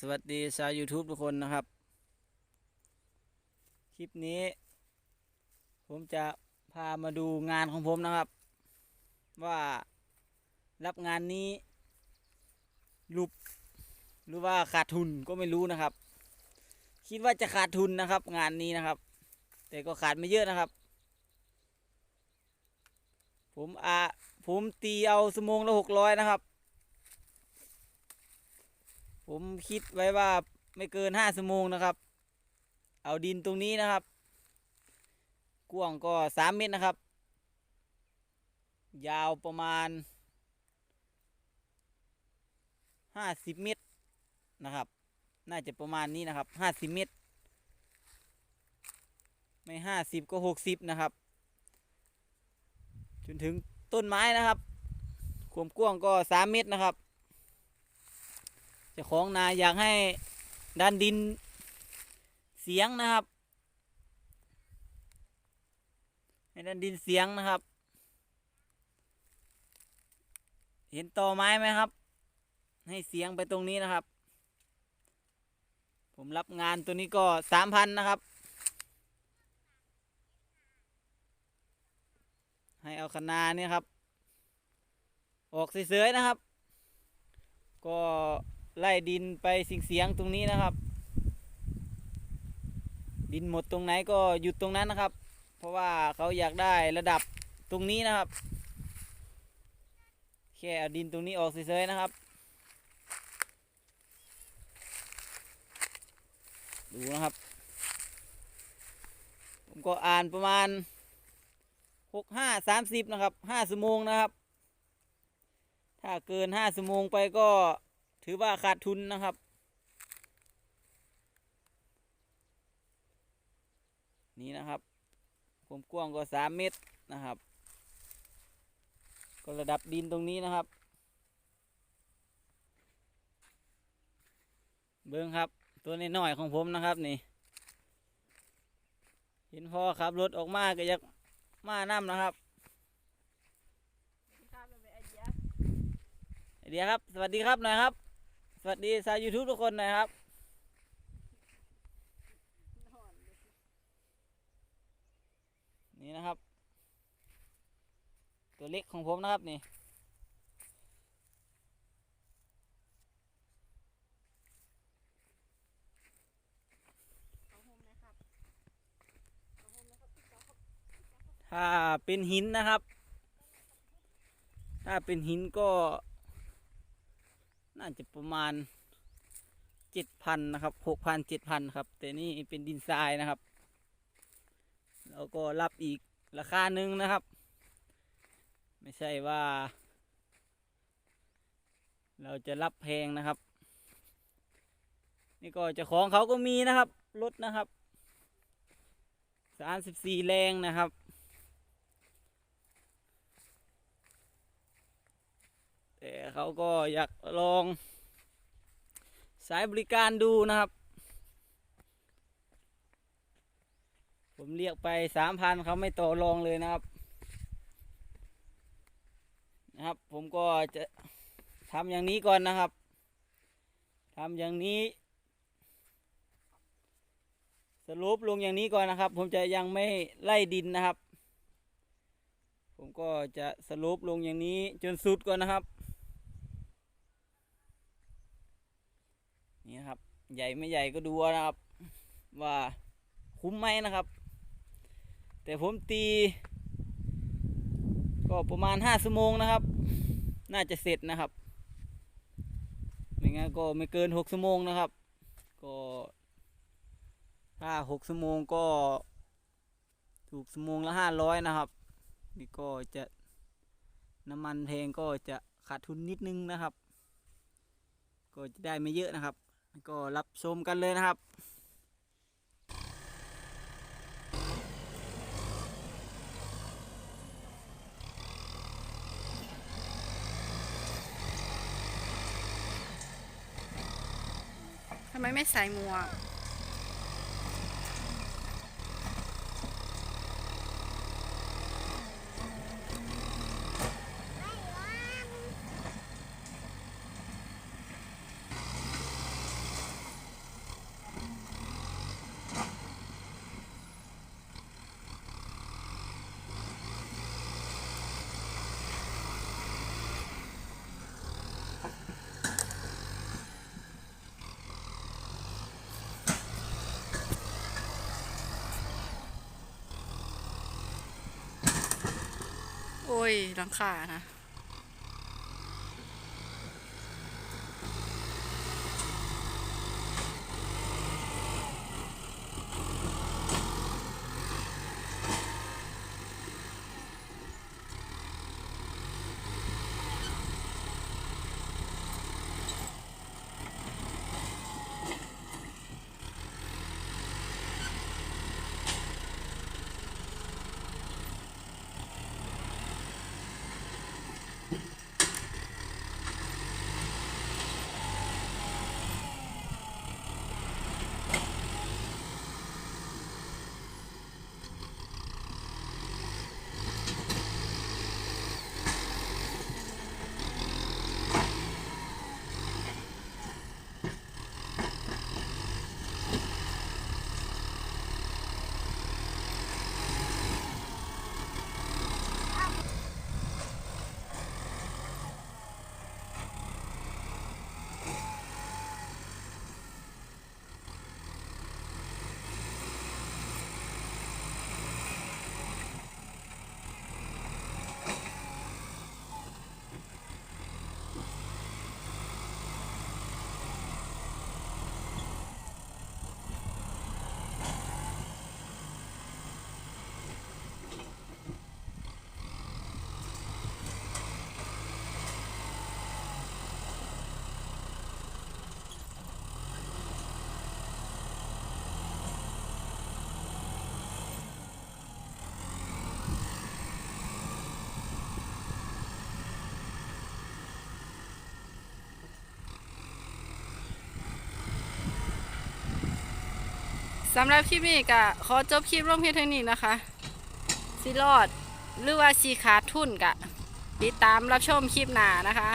สวัสดีชาว YouTube ทุกคนนะครับ คลิปนี้ ผมจะพามาดูงานของผมนะครับ ว่ารับงานนี้ลุบหรือว่าขาดทุนก็ไม่รู้นะครับ คิดว่าจะขาดทุนนะครับ งานนี้นะครับ แต่ก็ขาดไม่เยอะนะครับ ผมอาผมตีเอาสมงละหกร้อยนะครับ ผมคิดไว้ว่าไม่เกินห้าชั่วโมงนะครับ เอาดินตรงนี้นะครับ กว้างก็สามเมตรนะครับ ยาวประมาณห้าสิบเมตรนะครับ น่าจะประมาณนี้นะครับห้าสิบเมตร ไม่ห้าสิบก็หกสิบนะครับ จนถึงต้นไม้นะครับ ความกว้างก็สามเมตรนะครับ จ้าของนาอยากให้ดันดินเสียงนะครับ ให้ดันดินเสียงนะครับ เห็นตอไม้ไหมครับ ให้เสียงไปตรงนี้นะครับ ผมรับงานตัวนี้ก็สามพันนะครับ ให้เอาคนาเนี่ยครับ ออกเสยๆนะครับ ก็ ไล่ดินไปสิ่งเสียงตรงนี้นะครับ ดินหมดตรงไหนก็หยุดตรงนั้นนะครับ เพราะว่าเขาอยากได้ระดับตรงนี้นะครับ แค่เอาดินตรงนี้ออกเฉยๆนะครับ ดูนะครับ ผมก็อ่านประมาณหกห้าสามสิบนะครับห้าชั่วโมงนะครับ ถ้าเกินห้าชั่วโมงไปก็ ถือว่าขาดทุนนะครับ นี่นะครับความกว้างก็สามเมตรนะครับ ก็ระดับดินตรงนี้นะครับ เบิ้งครับ ตัวน้อยๆของผมนะครับนี่ เห็นพ่อขับรถออกมาก็อยากมานํนะครับไอเดียครับ สวัสดีครับหน่อยครับส วัสดีชาวยูทูบทุกคนน่อยครับ นี่นะครับ ตัวเล็กของผมนะครับนี่ถ้าเป็นหินนะครับ ถ้าเป็นหินก็ น่าจะประมาณเจ็ดพันนะครับหกพันเจ็ดพันครับ แต่นี่เป็นดินทรายนะครับ แล้วก็รับอีกราคาหนึ่งนะครับ ไม่ใช่ว่า เราจะรับแพงนะครับ นี่ก็จ้าของเขาก็มีนะครับรถนะครับสามสิบสี่แรงนะครับ แต่ เขาก็อยากลอง สายบริการดูนะครับ ผมเรียกไปสามพันเขาไม่ต่อรองเลยนะครับ นะครับ ผมก็จะทำอย่างนี้ก่อนนะครับทำอย่างนี้ สรุปลงอย่างนี้ก่อนนะครับ ผมจะยังไม่ไล่ดินนะครับ ผมก็จะสรุปลงอย่างนี้จนสุดก่อนนะครับ นี่ครับ ใหญ่ไม่ใหญ่ก็ดูนะครับ ว่าคุ้มไหมนะครับ แต่ผมตี ก็ประมาณห้าชั่วโมงนะครับ น่าจะเสร็จนะครับไม่งั้นก็ไม่เกินหกชั่วโมงนะครับ ก็ถ้าหกชั่วโมงก็ถูกชั่วโมงละห้าร้อยนะครับ นี่ก็จะน้ำมันแพงก็จะขาดทุนนิดนึงนะครับ ก็จะได้ไม่เยอะนะครับ ก็รับชมกันเลยนะครับทำไมไม่ใส่หมวก โอ้ยหลังคานะ สำหรับคลิปนี้ก็ขอจบคลิปลงเพียงเท่านี้นะคะสิรอดหรือว่าสีขาดทุนกะติดตามรับชมคลิปหน้านะคะ